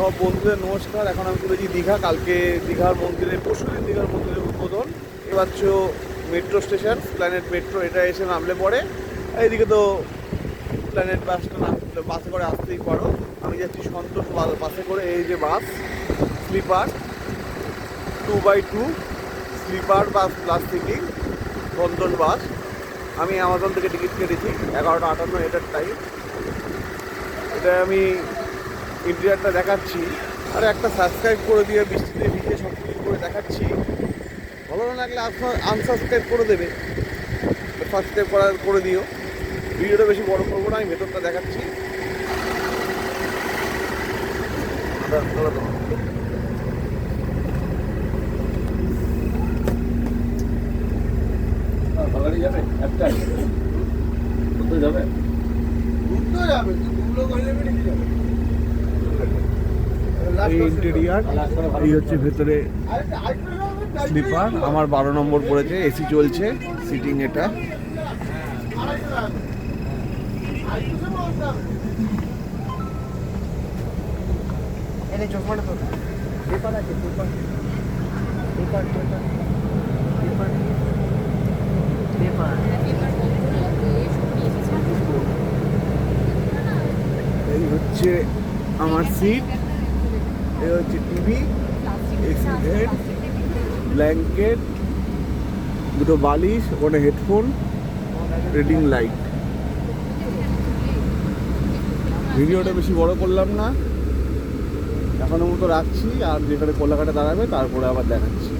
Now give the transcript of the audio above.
সব বন্ধুদের নমস্কার। এখন আমি চলেছি দীঘা। কালকে দীঘার মন্দিরে পরশুদিন দীঘার মন্দিরের উদ্বোধন। এবার মেট্রো স্টেশন প্ল্যানেট মেট্রো এটা এসে নামলে পরে। এইদিকে তো প্ল্যানেট বাসটা নাম বাসে করে আসতেই পারো। আমি যাচ্ছি সন্তোষ বা- বাসে করে। এই যে bus sleeper two by two sleeper bus plus seating Santosh bus আমি অ্যামাজন থেকে টিকিট কেটেছি। এগারোটা আটান্ন এটার টাইম এটা আমি ইন্টেরিয়ারটা দেখাচ্ছি। আর একটা সাবস্ক্রাইব করে দিয়ে বৃষ্টিতে ভিজে সব কিছু করে দেখাচ্ছি। ভালো না লাগলে আনসাবস্ক্রাইব করে দেবে। সাবস্ক্রাইব করা করে দিও। ভিডিওটা বেশি বড় করব না আমি ভেতরটা দেখাচ্ছি। যাবে? একটাই কোথায় যাবে? এই ইন্টেরিয়ার এই হচ্ছে ভেতরে স্লিপার আমার বারো নম্বর পড়েছে এসি চলছে সিটিং এটা। এই হচ্ছে আমার সিট হচ্ছে টিভি হেড ব্ল্যাঙ্কেট দুটো বালিশ, ওখানে হেডফোন রিডিং লাইট ভিডিওটা বেশি বড় করলাম না। এখনও মতো রাখছি, আর যেখানে কোলাঘাটে দাঁড়াবে, তারপরে আবার দেখাচ্ছি।